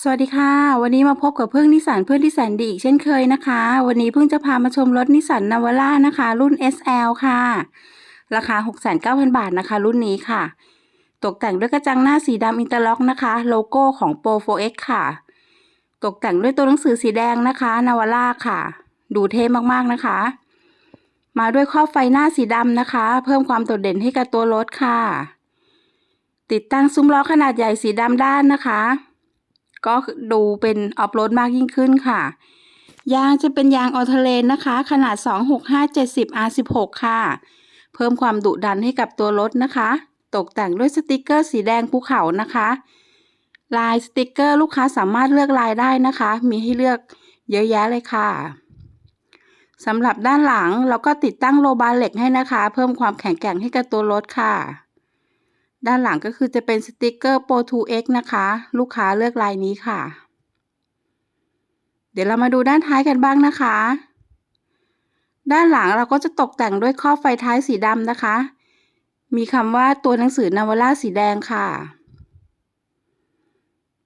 สวัสดีค่ะ วันนี้มาพบกับเพื่อนนิสสันเพื่อนที่แสนดีอีกเช่นเคยนะคะ วันนี้เพิ่งจะพามาชมรถนิสสันนาวาร่านะคะ รุ่น SL ค่ะ ราคา 69,000 บาทนะคะ รุ่นนี้ค่ะ ตกแต่งด้วยกระจังหน้าสีดำอินเตอร์ล็อกนะคะ โลโก้ของ Pro 4X ค่ะ ตกแต่งด้วยตัวหนังสือสีแดงนะคะนาวาร่าค่ะ ดูเท่มากๆนะคะ มาด้วยครอบไฟหน้าสีดำนะคะ เพิ่มความโดดเด่นให้กับตัวรถค่ะ ติดตั้งซุ้มล้อขนาดใหญ่สีดำด้านนะคะ ก็ดูเป็นออฟโรดมากยิ่งขึ้นค่ะ ยางจะเป็นยางออเทเลนนะคะ ขนาด 265 70 R16 ค่ะ เพิ่มความดุดันให้กับตัวรถนะคะ ตกแต่งด้วยสติกเกอร์สีแดงภูเขานะคะ ลายสติกเกอร์ลูกค้าสามารถเลือกลายได้นะคะ มีให้เลือกเยอะแยะเลยค่ะสำหรับด้านหลังเราก็ติดตั้งโลบาร์เหล็กให้นะคะ เพิ่มความแข็งแกร่งให้กับตัวรถค่ะ ด้านหลังก็คือจะเป็นสติกเกอร์ Pro 2X นะคะ ลูกค้าเลือกลายนี้ค่ะ เดี๋ยวเรามาดูด้านท้ายกันบ้างนะคะ ด้านหลังเราก็จะตกแต่งด้วยครอบไฟท้ายสีดำนะคะ มีคำว่าตัวหนังสือนาวาร่าสีแดงค่ะ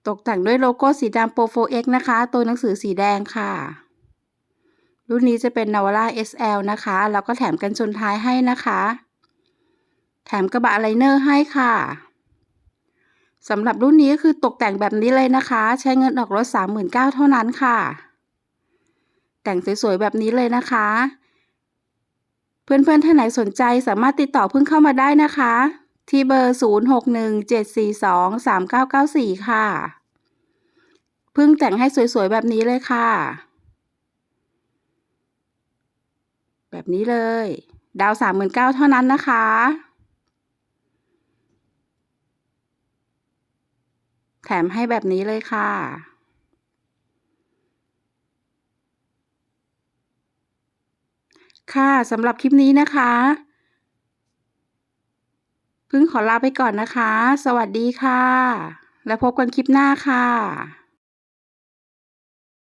ตกแต่งด้วยโลโก้สีดำ Pro 4X นะคะ ตัวหนังสือสีแดงค่ะ รุ่นนี้จะเป็นนาวาร่า SL นะคะ แล้วก็แถมกันชนท้ายให้นะคะ แถมกระบะไลเนอร์ให้ค่ะสำหรับรุ่นนี้ก็คือตกแต่งแบบนี้เลยนะคะ ใช้เงินออกรถ 39,000เท่านั้นค่ะ แต่งสวยๆแบบนี้เลยนะคะ เพื่อนๆท่านไหนสนใจสามารถติดต่อเพิ่งเข้ามาได้นะคะ ที่เบอร์ 0617423994 ค่ะ เพิ่งแต่งให้สวยๆแบบนี้เลยค่ะ แบบนี้เลย ดาว 39,000เท่านั้นนะคะ แถมให้แบบนี้เลยค่ะ ค่ะสำหรับคลิปนี้นะคะพึ่งขอลาไปก่อนนะคะ สวัสดีค่ะ แล้วพบกันคลิปหน้าค่ะ